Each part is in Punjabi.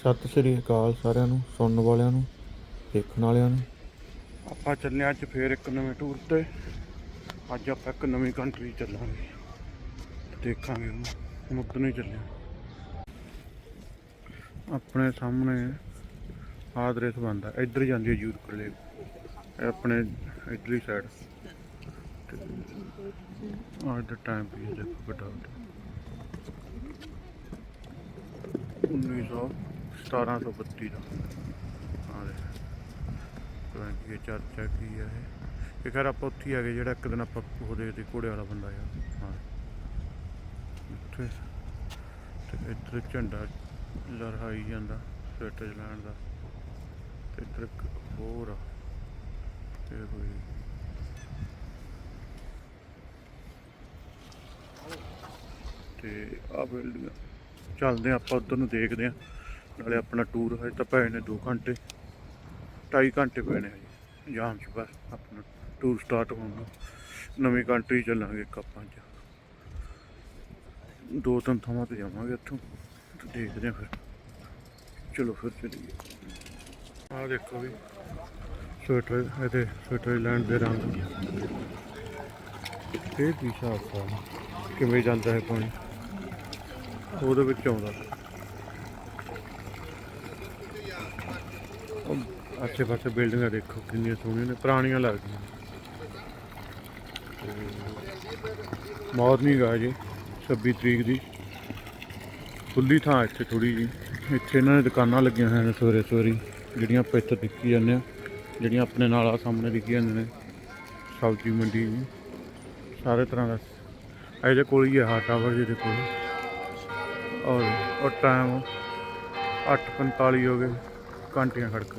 ਸਤਿ ਸ੍ਰੀ ਅਕਾਲ ਸਾਰਿਆਂ ਨੂੰ, ਸੁਣਨ ਵਾਲਿਆਂ ਨੂੰ, ਦੇਖਣ ਵਾਲਿਆਂ ਨੂੰ। ਆਪਾਂ ਚੱਲੇ ਹਾਂ ਅੱਜ ਫੇਰ ਇੱਕ ਨਵੇਂ ਟੂਰ ਤੇ। ਅੱਜ ਆਪਾਂ ਇੱਕ ਨਵੀਂ ਕੰਟਰੀ ਚੱਲਾਂਗੇ। ਦੇਖਾਂਗੇ ਉਹਨੂੰ ਮੁੱਦ ਨਹੀਂ ਚੱਲਿਆ ਆਪਣੇ ਸਾਹਮਣੇ ਆਦਰੇਸ ਬੰਦਾ ਇੱਧਰ ਜਾਂਦੀ ਹੈ ਯੂਰਪ ਲੈ ਆਪਣੇ ਇਟਲੀ ਸਾਈਡ ਅੱਜ ਦਾ ਟਾਈਮ ਵੀ ਹੈ, ਦੇਖੋ ਕਿੱਡਾ 1900 1732 ਦਾ। ਆ ਦੇ ਪਤਾ ਕੀ ਚਰਚਾ ਕੀ ਆ ਇਹ। ਇਹ ਖੈਰ ਆਪਾਂ ਉੱਥੇ ਆ ਗਏ, ਜਿਹੜਾ ਇੱਕ ਦਿਨ ਆਪਾਂ ਉਹ ਦੇਖਦੇ ਘੋੜੇ ਵਾਲਾ ਬੰਦਾ ਆ ਹਾਂ। ਉੱਥੇ। ਤੇ ਇੱਧਰ ਝੰਡਾ ਲਹਿਰਾਈ ਜਾਂਦਾ ਸਵਿਟਜ਼ਰਲੈਂਡ ਦਾ। ਤੇ ਇੱਧਰ ਇੱਕ ਹੋਰ ਆ। ਤੇ ਕੋਈ ਤੇ ਆ। ਬਿਲਡਿੰਗ ਚੱਲਦੇ ਆ ਆਪਾਂ ਉਧਰ ਨੂੰ ਦੇਖਦੇ ਆ। ਨਾਲੇ ਆਪਣਾ ਟੂਰ ਹਜੇ ਤਾਂ ਪਏ ਨੇ 2 ਘੰਟੇ 2.5 ਘੰਟੇ ਪਏ ਨੇ ਹਜੇ, ਜਾਮ ਚ ਬਸ ਆਪਣਾ ਟੂਰ ਸਟਾਰਟ ਹੋਣ ਨੂੰ। ਨਵੀਂ ਕੰਟਰੀ ਚੱਲਾਂਗੇ ਇੱਕ ਆਪਾਂ ਚ ਦੋ ਤਿੰਨ ਥਾਵਾਂ ਤੇ ਜਾਵਾਂਗੇ ਇੱਥੋਂ, ਤੇ ਦੇਖਦੇ ਆ ਫਿਰ। ਚਲੋ ਫਿਰ ਚੱਲੀਏ। ਆਹ ਦੇਖੋ ਵੀ, ਸਵੈਟਰ, ਇਹਦੇ ਸਵਿਟਜ਼ਰਲੈਂਡ ਦੇ ਰੰਗ। ਇਹ ਕੀ ਹਿਸਾਬ ਕਿਵੇਂ ਜਾਂਦਾ ਹੈ ਪਾਣੀ? ਉਹਦੇ ਵਿੱਚ ਆਉਂਦਾ। ਉਹ ਆਸੇ ਪਾਸੇ ਬਿਲਡਿੰਗਾਂ ਦੇਖੋ, ਕਿੰਨੀਆਂ ਸੋਹਣੀਆਂ ਨੇ, ਪੁਰਾਣੀਆਂ ਲੱਗਦੀਆਂ ਮਾਰਨਿੰਗ ਆ ਜੀ 26 ਤਰੀਕ ਦੀ। ਖੁੱਲੀ ਥਾਂ ਇੱਥੇ ਥੋੜੀ ਜੀ ਇੱਥੇ ਇਹਨਾਂ ਨੇ ਦੁਕਾਨਾਂ ਲੱਗੀਆਂ ਹੋਈਆਂ ਨੇ ਸਵੇਰੇ ਸਵੇਰੇ, ਜਿਹੜੀਆਂ ਆਪਾਂ ਇੱਥੇ ਦਿਖੀ ਜਾਂਦੇ ਆ ਜਿਹੜੀਆਂ ਆਪਣੇ ਨਾਲ ਆ ਸਾਹਮਣੇ ਦਿਖੀ ਜਾਂਦੇ ਨੇ, ਸਬਜ਼ੀ ਮੰਡੀ ਜੀ। ਸਾਰੇ ਤਰ੍ਹਾਂ ਦਾ ਇਹਦੇ ਕੋਲ ਹੀ ਹੈ ਹਾ ਟਾਵਰ ਜਿਹਦੇ ਕੋਲ। ਔਰ, ਉਹ ਟਾਈਮ 8:45 ਹੋ ਗਏ, ਘੰਟੀਆਂ ਖੜਕ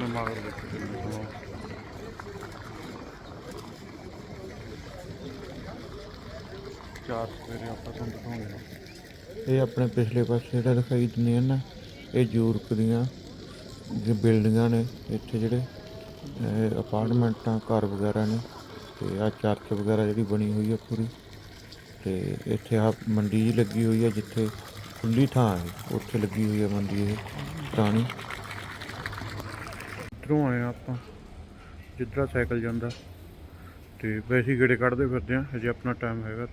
ਗਈਆਂ ਆਪਣੇ ਦੇਖੋ ਚਾਰ ਸਵੇਰੇ ਆਪਾਂ ਤੁਹਾਨੂੰ ਦਿਖਾਉਂਦੇ ਇਹ ਆਪਣੇ ਪਿਛਲੇ ਪਾਸੇ ਜਿਹੜਾ ਦਿਖਾਈ ਦਿੰਦੀਆਂ ਨਾ। ਇਹ ਯੂਰਪ ਦੀਆਂ ਜੋ ਬਿਲਡਿੰਗਾਂ ਨੇ। ਇੱਥੇ ਜਿਹੜੇ ਅਪਾਰਟਮੈਂਟਾਂ, ਘਰ ਵਗੈਰਾ ਨੇ। ਤੇ ਆ ਚਰਚ ਵਗੈਰਾ ਜਿਹੜੀ ਬਣੀ ਹੋਈ ਹੈ ਪੂਰੀ। ਤੇ ਇੱਥੇ ਆ ਮੰਡੀ ਜੀ ਲੱਗੀ ਹੋਈ ਹੈ ਜਿੱਥੇ ਖੁੱਲੀ ਥਾਂ ਹੈ। ਉੱਥੇ ਲੱਗੀ ਹੋਈ ਹੈ ਮੰਡੀ ਇਹ। ਪੁਰਾਣੀ। ਇੱਧਰੋਂ ਆਏ ਆ ਆਪਾਂ, ਜਿੱਧਰ ਸਾਈਕਲ ਜਾਂਦਾ। ਤੇ ਵੈਸੇ ਗੇੜੇ ਕੱਢਦੇ ਫਿਰਦੇ ਆ ਹਜੇ ਆਪਣਾ ਟਾਈਮ ਹੈਗਾ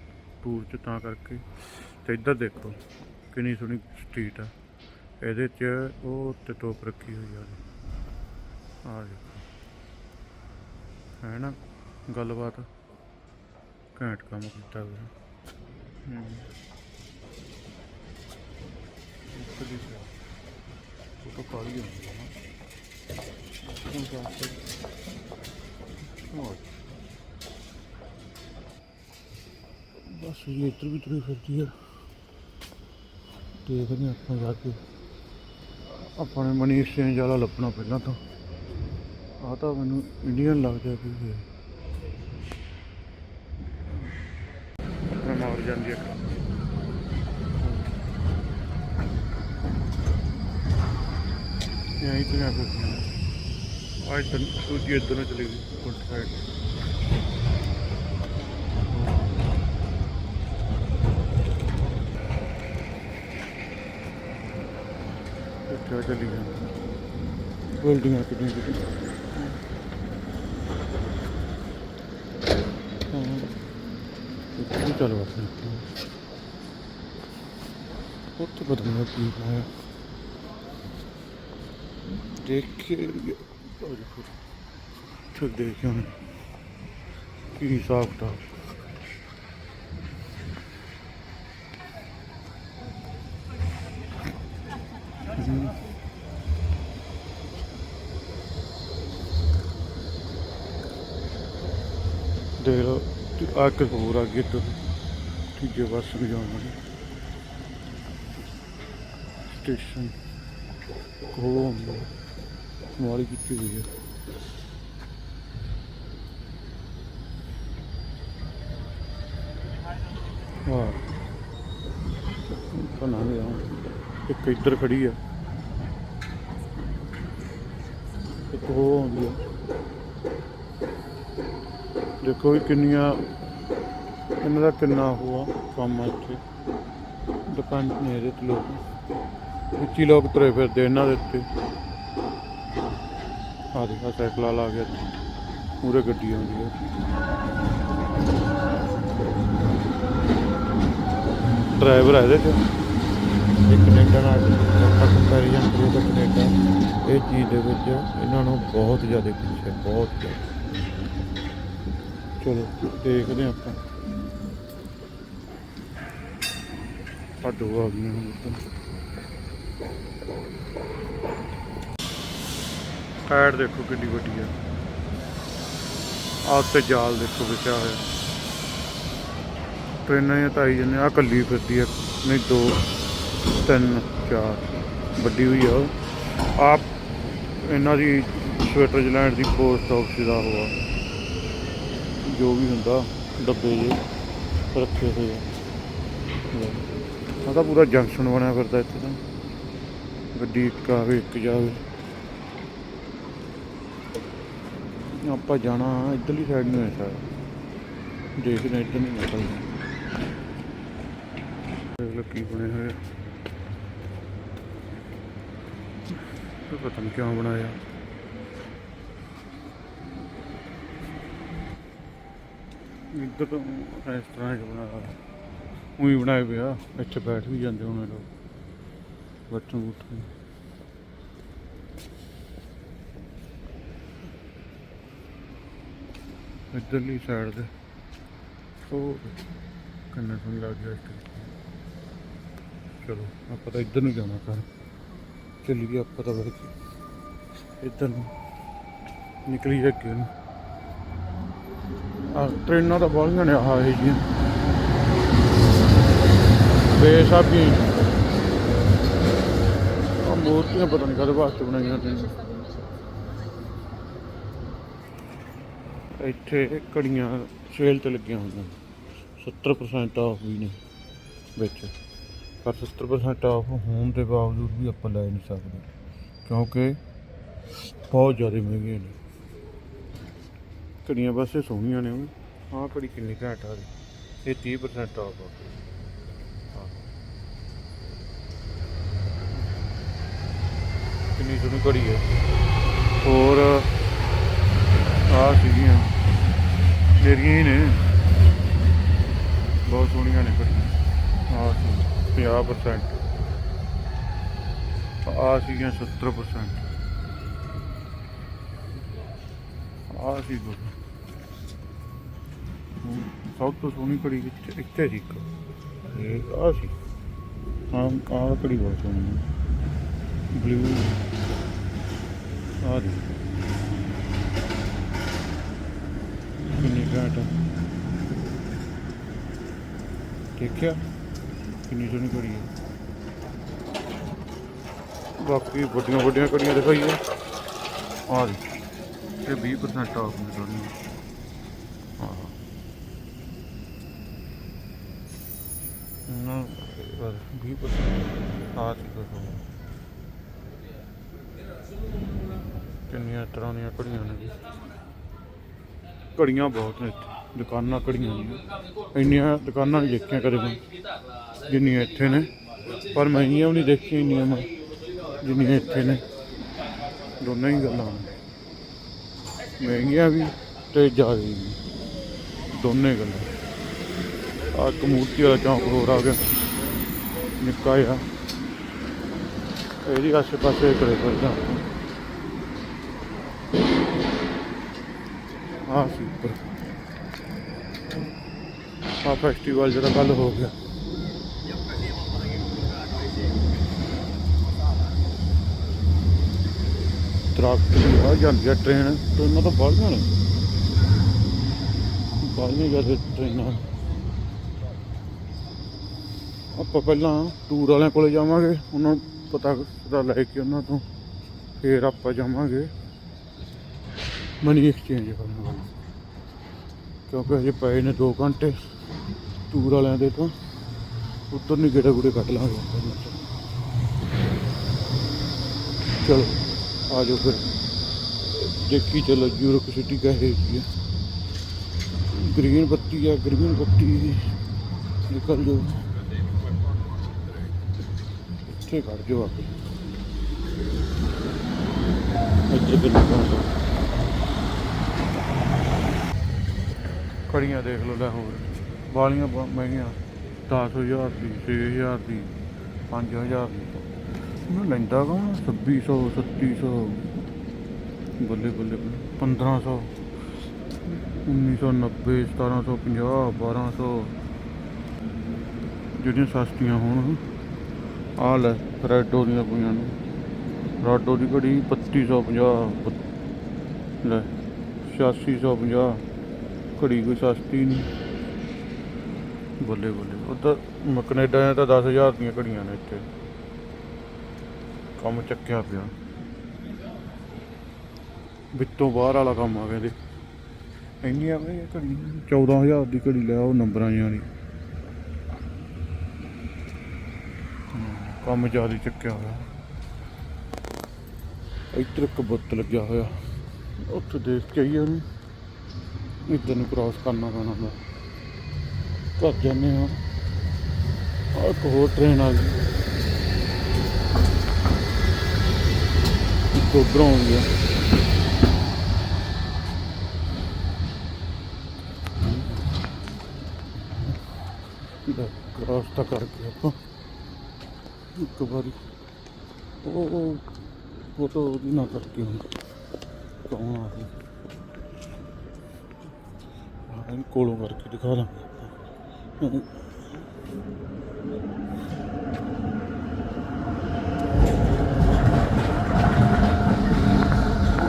ਟੂਰ 'ਚ ਤਾਂ ਕਰਕੇ। ਤੇ ਇੱਧਰ ਦੇਖੋ, ਕਿੰਨੀ ਸੋਹਣੀ ਸਟਰੀਟ ਆ। ਇਹਦੇ 'ਚ ਉਹ ਉੱਤੇ ਟੋਪ ਰੱਖੀ ਹੋਈ ਆ। ਆ ਦੇਖੋ। ਹੈ ਨਾ, ਗੱਲਬਾਤ। ਘੈਂਟ ਕੰਮ ਕੀਤਾ ਹੋਇਆ। ਹੂੰ। ਉੱਥੇ ਦੀ ਉਹ ਤਾਂ ਹੁੰਦੀ ਹੈ ਨਾ। ਬਸ ਇਹ ਇੱਧਰ ਵੀ ਤੁਰੀ ਫਿਰਦੀ ਆ। ਦੇਖਦੇ ਆਪਾਂ ਜਾ ਕੇ। ਆਪਾਂ ਨੇ ਮਨੀ ਐਕਸਚੇਂਜ ਵਾਲਾ ਲੱਭਣਾ ਪਹਿਲਾਂ ਤਾਂ। ਆ ਤਾਂ ਮੈਨੂੰ ਇੰਡੀਅਨ ਲੱਗਦਾ ਕਿ ਇਹ ਆਪਣਾ ਮਾਰ ਜਾਂਦੀ ਹੈ। ਇਹ ਆਈ ਤੁਰਿਆ ਫਿਰਦੀ ਆ ਅੱਜ ਤਾਂ ਦੂਜੀ ਇੱਧਰ ਨੂੰ ਚਲੀ ਗਈ ਉਲਟ ਸਾਈਡ ਇੱਥੇ ਚਲੀ ਗਈ ਬਿਲਡਿੰਗਾਂ ਕਿੰਨੀਆਂ ਕਿੰਨੀਆਂ ਹਾਂ ਇੱਥੇ ਵੀ ਚੱਲ ਵਸੇ ਉੱਥੇ ਪਤਾ ਨਹੀਂ ਕੀ ਹੈ ਦੇਖ ਕੇ ਉਹ ਦੇਖੋ ਠੀਕ ਦੇਖ ਹੁਣ ਕੀ ਹਿਸਾਬ ਕਿਤਾਬ ਹਮ। ਦੇਖ ਲਓ ਤੇ ਕੀਤੀ ਹੋਈ ਹੈ। ਵਾਹ ਤਾਂ ਨਹੀਂ ਆ ਇੱਕ ਇੱਧਰ ਖੜੀ ਆ। ਇੱਕ ਉਹ ਆਉਂਦੀ ਆ। ਦੇਖੋ ਵੀ ਕਿੰਨੀਆਂ, ਇਹਨਾਂ ਦਾ ਕਿੰਨਾ ਉਹ ਆ ਕੰਮ ਆ ਇੱਥੇ। ਦੁਕਾਨ ਨੇ ਇਹਦੇ ਤੇ ਲੋਕ। ਵਿੱਚ ਹੀ ਲੋਕ ਤੁਰੇ ਫਿਰਦੇ ਇਹਨਾਂ ਦੇ ਉੱਤੇ। ਆ ਦੇਖਾ ਸਾਈਕਲ ਵਾਲਾ ਆ ਗਿਆ। ਪੂਰੇ ਗੱਡੀ ਆਉਂਦੀ ਹੈ ਡਰਾਈਵਰ ਆ ਇਹਦੇ ਚ। ਇਹ ਕੈਨੇਡਾ ਨਾਲ ਕੰਪੈਰੀਜ਼ਨ ਕਰੀਏ ਤਾਂ ਕੈਨੇਡਾ। ਇਹ ਚੀਜ਼ ਦੇ ਵਿੱਚ ਇਹਨਾਂ ਨੂੰ ਬਹੁਤ ਜ਼ਿਆਦਾ ਪਿੱਛੇ ਹੈ, ਬਹੁਤ ਜ਼ਿਆਦਾ। ਚਲੋ ਦੇਖਦੇ ਹਾਂ ਆਪਾਂ। ਸਾਡੋ ਆ ਗਈਆਂ ਹੁਣ। ਇੱਧਰ। ਟਾਇਰ ਦੇਖੋ ਕਿੰਨੀ ਵੱਡੀ ਆ। ਆਹ ਤੇ ਜਾਲ ਦੇਖੋ ਵਿਚਾ ਹੋਇਆ। ਟ੍ਰੇਨਾਂ ਹੀ ਤਾਂ ਆਈ ਜਾਂਦੇ ਆ ਕੱਲੀ ਫਿਰਦੀ ਆ। ਨਹੀਂ, ਦੋ, ਤਿੰਨ, ਚਾਰ, ਵੱਡੀ ਹੋਈ ਆ ਉਹ। ਆਪ ਇਹਨਾਂ ਦੀ ਸਵਿਟਜ਼ਰਲੈਂਡ ਦੀ ਪੋਸਟ ਆਫਿਸ ਦਾ ਹੋਆ ਜੋ ਵੀ ਹੁੰਦਾ, ਡੱਬੇ ਜੇ ਰੱਖੇ ਹੋਏ ਆ। ਲੈ। ਤਾਂ ਪੂਰਾ ਜੰਕਸ਼ਨ ਬਣਿਆ ਫਿਰਦਾ ਇੱਥੇ ਤਾਂ। ਗੱਡੀ ਇੱਕ ਆਵੇ, ਇੱਕ ਜਾਵੇ। ਆਪਾਂ ਜਾਣਾ ਇੱਧਰਲੀ ਸਾਈਡ ਨੂੰ ਹੈ ਸ਼ਾਇਦ। ਦੇਖਦੇ ਇੱਧਰ ਨਹੀਂ ਨਿਕਲਦਾ ਦੇਖ ਕੀ ਬਣੇ ਹੋਏ ਇਹ ਪਤਾ ਨਹੀਂ ਕਿਉਂ ਬਣਾਇਆ। ਇੱਧਰ ਤੋਂ ਇਸ ਤਰ੍ਹਾਂ ਜਿਹਾ ਬਣਾਇਆ ਉਹੀ ਬਣਾਇਆ ਪਿਆ ਇੱਥੇ ਬੈਠ ਵੀ ਜਾਂਦੇ ਹੋਣੇ ਲੋਕ। ਬੈਠਣ ਬੂਠਣ। ਇੱਧਰਲੀ ਸਾਈਡ ਦੇ ਉਹ ਕੰਨਾ ਸੁਣ ਲੱਗ ਗਿਆ ਚਲੋ, ਆਪਾਂ ਤਾਂ ਇੱਧਰ ਨੂੰ ਜਾਣਾ ਕਰ ਚੱਲੀਏ ਆਪਾਂ ਤਾਂ ਵੈਸੇ ਇੱਧਰ ਨੂੰ। ਨਿਕਲੀ ਅੱਗੇ ਨੂੰ। ਆ ਟ੍ਰੇਨਾਂ ਤਾਂ ਬਾਹਲੀਆਂ ਨੇ ਆਹ ਇਹ ਜੀਆਂ ਬੇਸਾਬੀ ਆ ਮੂਰਤੀਆਂ ਪਤਾ ਨਹੀਂ ਕਦੇ ਵਾਸਤੇ ਬਣਾਈਆਂ ਨੇ। ਇੱਥੇ ਘੜੀਆਂ ਸੇਲ ਤੇ ਲੱਗੀਆਂ ਹੋਈਆਂ 70% ਆਫ ਵੀ ਨੇ ਵਿੱਚ। ਪਰ 70% ਆਫ ਹੋਣ ਦੇ ਬਾਵਜੂਦ ਵੀ ਆਪਾਂ ਲੈ ਨਹੀਂ ਸਕਦੇ। ਕਿਉਂਕਿ ਬਹੁਤ ਜ਼ਿਆਦਾ ਮਹਿੰਗੀਆਂ ਨੇ। ਘੜੀਆਂ ਵੈਸੇ ਸੋਹਣੀਆਂ ਨੇ ਉਹ। ਆਹ ਘੜੀ ਕਿੰਨੀ ਘੈਂਟ ਆ ਰਹੀ ਇਹ 30% ਆਫ ਆ। ਕਿੰਨੀ ਸੋਹਣੀ ਘੜੀ ਹੈ ਹੋਰ ਆ ਸੀਗੀਆਂ। ਮੇਰੀਆਂ ਹੀ ਨੇ। ਬਹੁਤ ਸੋਹਣੀਆਂ ਨੇ ਘੜੀਆਂ ਆ ਸੀ 50% ਆ ਸੀਗੀਆਂ 70% ਆ ਸੀ ਦੋ। ਸਭ ਤੋਂ ਸੋਹਣੀ ਘੜੀ ਵਿੱਚ ਇੱਥੇ ਸੀ ਇੱਕ। ਇਹ ਆ ਸੀ। ਹਾਂ ਆਹ ਘੜੀ ਬਹੁਤ ਸੋਹਣੀ ਹੈ। ਬਲੂ ਆ ਦੀ ਕਿੰਨੀ ਘਾਟ ਦੇਖਿਆ? ਕਿੰਨੀ ਸੋਹਣੀ ਘੜੀ ਹੈ। ਬਾਕੀ ਵੱਡੀਆਂ ਵੱਡੀਆਂ ਘੜੀਆਂ ਦਿਖਾਈਏ। ਆ ਦੀ ਇਹ 20% ਆਫ ਨੇ ਦੋਨੋਂ ਨਾ 20% ਆ ਸੀ ਕਿੰਨੀਆਂ ਤਰ੍ਹਾਂ ਦੀਆਂ ਘੜੀਆਂ ਨੇ ਜੀ। ਘੜੀਆਂ ਬਹੁਤ ਨੇ ਇੱਥੇ, ਦੁਕਾਨਾਂ ਘੜੀਆਂ ਨੇ। ਇੰਨੀਆਂ ਦੁਕਾਨਾਂ ਨਹੀਂ ਦੇਖੀਆਂ ਕਦੇ ਮੈਂ, ਜਿੰਨੀਆਂ ਇੱਥੇ ਨੇ। ਪਰ ਮਹਿੰਗੀਆਂ ਵੀ ਨਹੀਂ ਦੇਖੀਆਂ, ਇੰਨੀਆਂ ਮੈਂ, ਜਿੰਨੀਆਂ ਇੱਥੇ ਨੇ। ਦੋਨਾਂ ਹੀ ਗੱਲਾਂ ਨੇ। ਮਹਿੰਗੀਆਂ ਵੀ ਤੇ ਜ਼ਿਆਦਾ ਵੀ ਦੋਨੇ ਗੱਲਾਂ। ਆ ਕਮੂਰਤੀ ਵਾਲਾ ਚੌਂਕ ਹੋਰ ਆ ਗਿਆ। ਨਿੱਕਾ ਜਿਹਾ। ਇਹਦੀ ਆਸੇ ਪਾਸੇ ਕਰੇ ਫਿਰਦਾ ਆ ਸੀ ਉੱਪਰ। ਆ ਫੈਸਟੀਵਲ ਜਿਹੜਾ ਕੱਲ ਹੋ ਗਿਆ। ਟਰੱਕ ਵੀ ਆ ਜਾਂਦੀ ਆ, ਟ੍ਰੇਨ। ਟ੍ਰੇਨਾਂ ਤਾਂ ਬਾਹਲੀਆਂ ਨੇ। ਬਾਹਲੀਆਂ ਜਾਂਦੇ ਟ੍ਰੇਨਾਂ। ਆਪਾਂ ਪਹਿਲਾਂ ਟੂਰ ਵਾਲਿਆਂ ਕੋਲੇ ਜਾਵਾਂਗੇ। ਉਹਨਾਂ ਨੂੰ ਪਤਾ ਪਤਾ ਲੈ ਕੇ ਉਹਨਾਂ ਤੋਂ। ਫੇਰ ਆਪਾਂ ਜਾਵਾਂਗੇ। ਮਨੀ ਐਕਸਚੇਂਜ ਕਰਨ ਵਾਲੇ। ਕਿਉਂਕਿ ਹਜੇ ਪਏ ਨੇ 2 ਘੰਟੇ ਟੂਰ ਵਾਲਿਆਂ ਦੇ ਤੋਂ। ਉੱਧਰ ਨਹੀਂ ਗੇੜੇ ਗੂੜੇ ਕੱਢ ਲਾਂਗੇ। ਚਲੋ, ਆ ਜਾਓ ਫਿਰ। ਦੇਖੀ ਚਲੋ ਯੂਰਪ ਸਿਟੀ ਕਹੇ ਜੀ ਗ੍ਰੀਨ ਬੱਤੀ ਆ ਗ੍ਰੀਨ ਬੱਤੀ ਨਿਕਲ ਜਾਓ। ਇੱਥੇ ਕੱਢ ਜਾਓ ਆਪੇ ਇੱਧਰ ਕਿੰਨਾ ਕੜੀਆਂ ਦੇਖ ਲਓ ਲੈ ਹੋਰ। ਵਾਲੀਆਂ ਬਹੁਤ ਮਹਿੰਗੀਆਂ। 10000 ਦੀ 6000 ਦੀ 5000 ਦੀ। ਉਹਨੂੰ ਲੈਂਦਾ ਕੌਣ? 2600 3700 ਬੱਲੇ ਬੱਲੇ ਬੱਲੇ, 1500 1990 1750 1200 ਜਿਹੜੀਆਂ ਸਸਤੀਆਂ ਹੋਣ ਆ ਲੈ ਰੈਡੋ ਦੀਆਂ ਪਈਆਂ ਨੇ। ਰੈਡੋ ਦੀ ਘੜੀ 3250 ਲੈ 8650 ਘੜੀ ਕੋਈ ਸਸਤੀ ਨਹੀਂ। ਬੱਲੇ ਬੱਲੇ। ਉਹ ਤਾਂ ਕੈਨੇਡਾ ਦੀਆਂ ਤਾਂ 10000 ਦੀਆਂ ਘੜੀਆਂ ਨੇ ਇੱਥੇ। ਕੰਮ ਚੱਕਿਆ ਪਿਆ। ਵਿੱਤੋਂ ਬਾਹਰ ਵਾਲਾ ਕੰਮ ਆ ਕਹਿੰਦੇ ਇੰਨੀਆਂ ਵੀ ਘੜੀ 14000 ਦੀ ਘੜੀ ਲੈ ਉਹ ਨੰਬਰਾਂ ਦੀ ਹਮ, ਕੰਮ ਜ਼ਿਆਦਾ ਚੱਕਿਆ ਹੋਇਆ। ਇੱਧਰ ਇੱਕ ਬੁੱਤ ਲੱਗਿਆ ਹੋਇਆ। ਉੱਥੇ ਦੇਖ ਕੇ ਆਈਏ ਉਹਨੂੰ। ਇੱਧਰ ਨੂੰ ਕ੍ਰਾਸ ਕਰਨਾ ਪੈਣਾ ਮੈਂ ਘਰ ਜਾਂਦੇ ਹਾਂ। ਆਹ ਇੱਕ ਹੋਰ ਟ੍ਰੇਨ ਆ ਗਈ। ਇੱਕ ਉੱਧਰੋਂ ਆਉਂਦੀ ਆ। ਕ੍ਰਾਸ ਤਾਂ ਕਰਕੇ ਆਪਾਂ ਇੱਕ ਵਾਰੀ। ਉਹ ਉਹ ਫੋਟੋ ਉਹਦੀ ਨਾ ਕਰਕੇ ਹੁਣ ਕੌਣ ਆ ਗਈ ਇਹਨੂੰ ਕੋਲੋਂ ਕਰਕੇ ਦਿਖਾ ਲਾਂਗੇ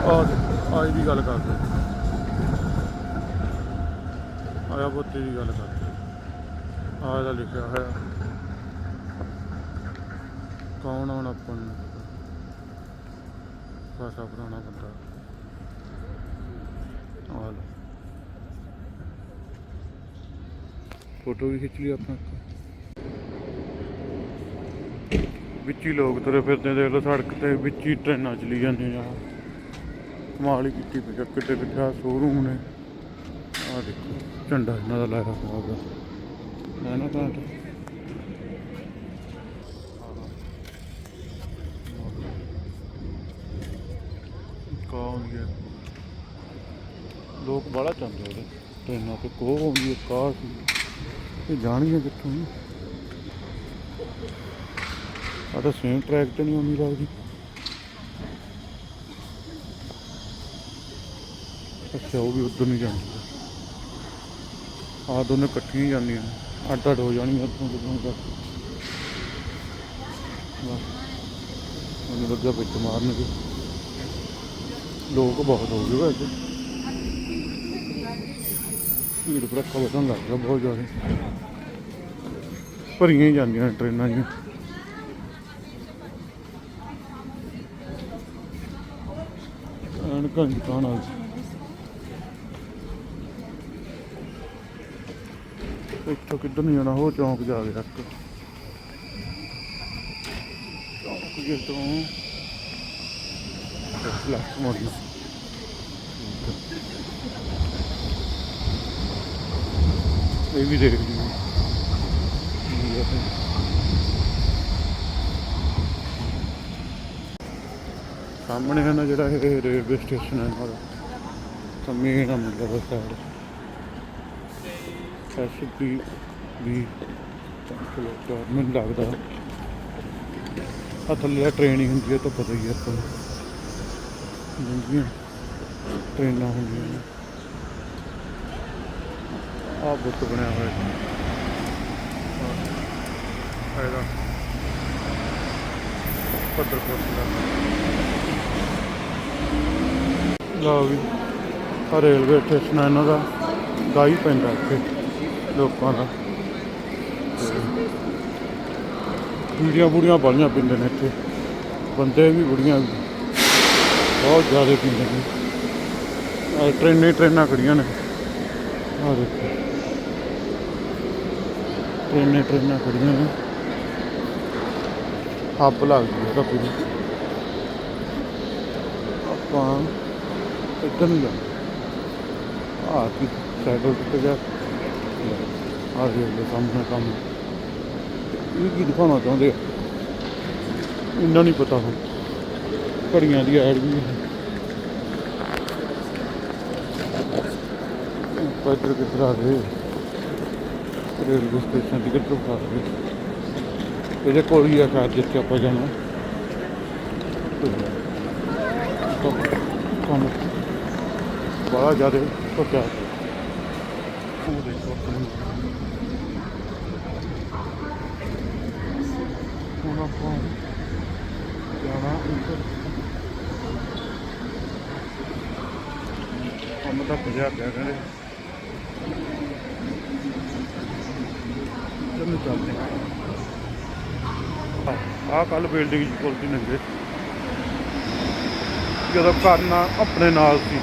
ਆਪਾਂ ਆਹ ਦੀ ਗੱਲ ਕਰਦੇ। ਆਇਆ ਬੋਤੇ ਦੀ ਗੱਲ ਕਰਦੇ। ਆਹ ਦਾ ਲਿਖਿਆ ਹੋਇਆ। ਕੌਣ ਆਉਣ ਆਪਾਂ ਨੂੰ? ਖਾਸਾ ਪੁਰਾਣਾ ਬੰਦਾ ਆਹ ਲਓ ਫੋਟੋ ਵੀ ਖਿੱਚ ਲਈ ਆਪਾਂ ਵਿੱਚ ਹੀ ਲੋਕ ਤੁਰੇ ਫਿਰਦੇ ਦੇਖ ਲਓ ਸੜਕ ਤੇ ਵਿੱਚ ਹੀ ਟ੍ਰੇਨਾਂ ਚਲੀ ਜਾਂਦੀਆਂ ਆ ਕਮਾਲ ਹੀ ਕੀਤੀ ਪਈ ਆ, ਕਿੱਡੇ ਕਿੱਡੇ ਸ਼ੋਰੂਮ ਨੇ। ਆ ਦੇਖੋ, ਝੰਡਾ ਇਹਨਾਂ ਦਾ ਲਾਇਆ ਹੋਇਆ ਵਾ। ਨਾ ਤਾਂ ਕੌਣ ਗਿਆ ਲੋਕ ਬੜਾ ਚੰਦੇ ਉਹਦੇ। ਟ੍ਰੇਨਾਂ ਤੇ ਕੋਹ ਆਉਂਦੀ ਹੈ ਕਾਰ ਇਹ ਜਾਣੀਆਂ ਕਿੱਥੋਂ ਆ ਤਾਂ ਸੇਮ ਟਰੈਕ ਤੇ ਨਹੀਂ ਆਉਂਦੀ ਲੱਗਦੀ। ਅੱਛਾ, ਉਹ ਵੀ ਉਧਰ ਨਹੀਂ ਜਾਂਦੀ ਆ। ਦੋਨੇ ਇਕੱਠੀਆਂ ਜਾਂਦੀਆਂ ਅੱਡ ਅੱਡ ਹੋ ਜਾਣੀਆਂ ਉੱਥੋਂ ਕਿਦੋਂ ਤੱਕ ਬਸ। ਉਹਨੂੰ ਲੱਗਾ ਵਿੱਚ ਮਾਰਨਗੇ। ਲੋਕ ਬਹੁਤ ਹੋ ਗਏ ਵੈਸੇ। ਭੀੜ ਭੜੱਕਾ ਵਧਣ ਲੱਗ ਗਿਆ, ਬਹੁਤ ਜ਼ਿਆਦਾ। ਭਰੀਆਂ ਹੀ ਜਾਂਦੀਆਂ ਟ੍ਰੇਨਾਂ ਜੀਆਂ ਐਨਕਾਂ ਦੀ ਦੁਕਾਨ ਆ ਇੱਥੋਂ ਕਿੱਧਰ ਨੂੰ ਜਾਣਾ? ਹੋ ਚੌਂਕ ਜਾ ਕੇ ਰੱਖ ਚੌਂਕ ਜੇ ਤੋਂ ਲੱਖ ਮੋੜੀ ਇਹ ਵੀ ਦੇਖ ਲਈ ਸਾਹਮਣੇ ਹੈ ਨਾ ਜਿਹੜਾ ਇਹ ਰੇਲਵੇ ਸਟੇਸ਼ਨ ਹੈ ਨਾਲ ਤਾਂ ਮੇਨ ਆ ਮੁੰਡਾ ਸਾਈਡ ਐਸ ਪੀ ਵੀ ਚਲੋ ਮੈਨੂੰ ਲੱਗਦਾ। ਆ ਥੱਲੇ ਟ੍ਰੇਨ ਹੀ ਹੁੰਦੀ ਹੈ ਤਾਂ ਪਤਾ ਹੀ ਹੈ ਆਪਾਂ ਜਿਹੜੀਆਂ ਟ੍ਰੇਨਾਂ ਹੁੰਦੀਆਂ ਨੇ। ਆਹ ਬੁੱਤ ਬਣਿਆ ਹੋਇਆ ਹੈ ਇਹਦਾ ਪੱਧਰ ਕੋਟਲਾ ਲਓ ਵੀ ਆ ਰੇਲਵੇ ਸਟੇਸ਼ਨ ਆ ਇਹਨਾਂ ਦਾ ਗਾਈ ਪੈਂਦਾ ਇੱਥੇ, ਲੋਕਾਂ ਦਾ। ਬੁੜੀਆਂ ਬੁੜੀਆਂ ਬਾਲੀਆਂ ਪੀਂਦੇ ਨੇ ਇੱਥੇ। ਬੰਦੇ ਵੀ ਬੁੜੀਆਂ ਵੀ, ਬਹੁਤ ਜ਼ਿਆਦਾ ਪੀਂਦੇ ਨੇ। ਆ ਟ੍ਰੇਨਾਂ ਟ੍ਰੇਨਾਂ ਖੜੀਆਂ ਨੇ। ਆ ਦੇਖੋ। ਟ੍ਰੇਨਾਂ ਹੀ ਟ੍ਰੇਨਾਂ ਖੜੀਆਂ ਨੇ। ਹੱਬ ਲੱਗਦੀ ਹੈ ਤਾਂ ਪੂਰੀ ਆਪਾਂ ਇੱਧਰ ਨੂੰ ਜਾਣਾ। ਆ ਕੀ ਸਾਈਕਲ ਤੇ ਜਾ ਆ ਜੀ ਉਹ ਸਾਹਮਣੇ ਕੰਮ। ਇਹ ਕੀ ਦਿਖਾਉਣਾ ਚਾਹੁੰਦੇ ਇੰਨਾ ਨਹੀਂ ਪਤਾ ਹੁਣ। ਘੜੀਆਂ ਦੀ ਐਡ ਵੀ ਹੈ। ਆਪਾਂ ਕਿੱਧਰ ਆ ਗਏ? ਰੇਲਵੇ ਸਟੇਸ਼ਨ ਦੀ ਕਿੱਧਰ ਆ ਗਏ ਇਹਦੇ ਕੋਲ ਹੀ ਆ ਸ਼ਾਇਦ ਜਿੱਥੇ ਆਪਾਂ ਜਾਣਾ। ਕੰਮ ਬੜਾ ਜ਼ਿਆਦਾ ਪੱਕਾ ਹੁਣ ਆਪਾਂ ਜਾਣਾ ਕੰਮ ਤਾਂ ਭਜਾ ਪਿਆ ਕਹਿੰਦੇ ਚਲੋ ਚੱਲਦੇ ਹਾਂ ਆਹ ਕੱਲ ਬਿਲਡਿੰਗ ਚ ਪੁੱਲ ਦੀ ਨੰਗੇ। ਜਦੋਂ ਕਰਨਾ ਆਪਣੇ ਨਾਲ ਸੀ।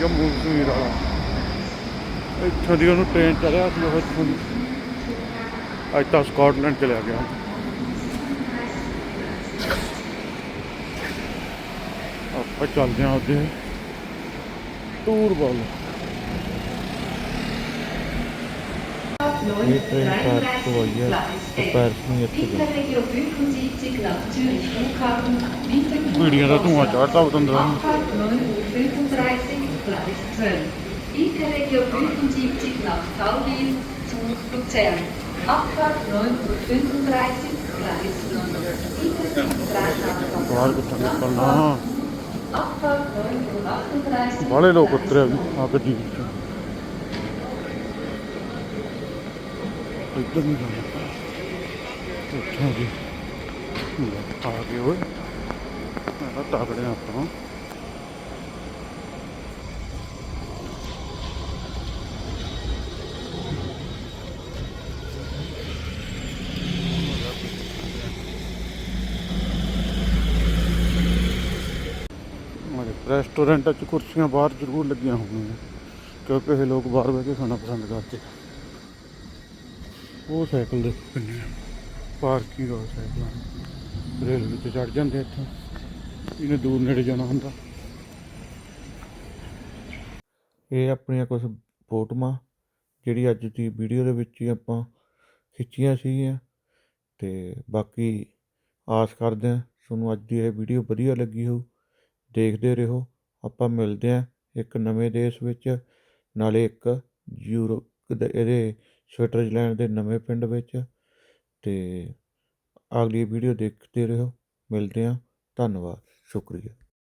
ਜੰਮੂ ਕਸ਼ਮੀਰ ਵਾਲਾ। ਇੱਥੋਂ ਦੀ ਉਹਨੂੰ ਟ੍ਰੇਨ ਚੜਿਆ ਸੀ, ਉਹ ਇੱਥੋਂ ਦੀ। ਅੱਜ ਤਾਂ ਸਕਾਟਲੈਂਡ ਚਲਿਆ ਗਿਆ। ਆਪਾਂ ਚੱਲਦੇ ਹਾਂ ਉਹਦੇ ਟੂਰ ਵੱਲ। ਇਹ ਟ੍ਰੇਨ ਕਾਰ ਤੋਂ ਆਈ ਹੈ ਪਰਸੋਂ ਇੱਥੇ ਗਈ ਵੀਡੀਓ ਦਾ ਧੂਆ ਚੜਦਾ ਉਤੰਦਰ Ich Regio 75 nach Taubin zu Luzern. Abfahrt 9.35 Gleis 9. ਬਾਹਰ ਕਿੱਥੇ ਨਿਕਲਣਾ Abfahrt 9.38 Uhr. ਬਾਲੇ ਲੋਕ ਉਤਰੇ ਆ ਗੱਡੀ ਇੱਧਰ ਨਹੀਂ ਜਾਣਾ ਉੱਥੋਂ ਜੀ ਆ ਗਏ ਓਏ ਮੈਂ ਤਾਂ ਆਪਾਂ ਰੈਸਟੋਰੈਂਟਾਂ 'ਚ ਕੁਰਸੀਆਂ ਬਾਹਰ ਜ਼ਰੂਰ ਲੱਗੀਆਂ ਹੋਣਗੀਆਂ ਕਿਉਂਕਿ ਇਹ ਲੋਕ ਬਾਹਰ ਬਹਿ ਕੇ ਖਾਣਾ ਪਸੰਦ ਕਰਦੇ ਉਹ ਸਾਈਕਲ ਦੇ ਕਿੰਨੇ ਪਾਰਕਿੰਗ ਆ ਸਾਈਕਲਾਂ ਰੇਲਵੇ ਤੇ ਚੜ ਜਾਂਦੇ ਇੱਥੋਂ। ਇਹਨੇ ਦੂਰ ਨੇੜੇ ਜਾਣਾ ਹੁੰਦਾ। ਇਹ ਆਪਣੀਆਂ ਕੁਝ ਫੋਟੋਆਂ, ਜਿਹੜੀ ਅੱਜ ਦੀ ਵੀਡੀਓ ਦੇ ਵਿੱਚ ਹੀ ਆਪਾਂ ਖਿੱਚੀਆਂ ਸੀਗੀਆਂ। ਤੇ ਬਾਕੀ ਆਸ ਕਰਦੇ ਹਾਂ ਤੁਹਾਨੂੰ ਅੱਜ ਦੀ ਇਹ ਵੀਡੀਓ ਵਧੀਆ ਲੱਗੀ ਹੋਊ। ਦੇਖਦੇ ਰਹੋ। ਆਪਾਂ ਮਿਲਦੇ ਹਾਂ ਇੱਕ ਨਵੇਂ ਦੇਸ਼ ਵਿੱਚ। ਨਾਲੇ ਇੱਕ ਯੂਰਪ ਦੇ ਇਹਦੇ ਸਵਿਟਜ਼ਰਲੈਂਡ ਦੇ ਨਵੇਂ ਪਿੰਡ ਵਿੱਚ ਅਤੇ ਅਗਲੀ ਵੀਡੀਓ ਦੇਖਦੇ ਰਹੋ। ਮਿਲਦੇ ਹਾਂ। ਧੰਨਵਾਦ। ਸ਼ੁਕਰੀਆ।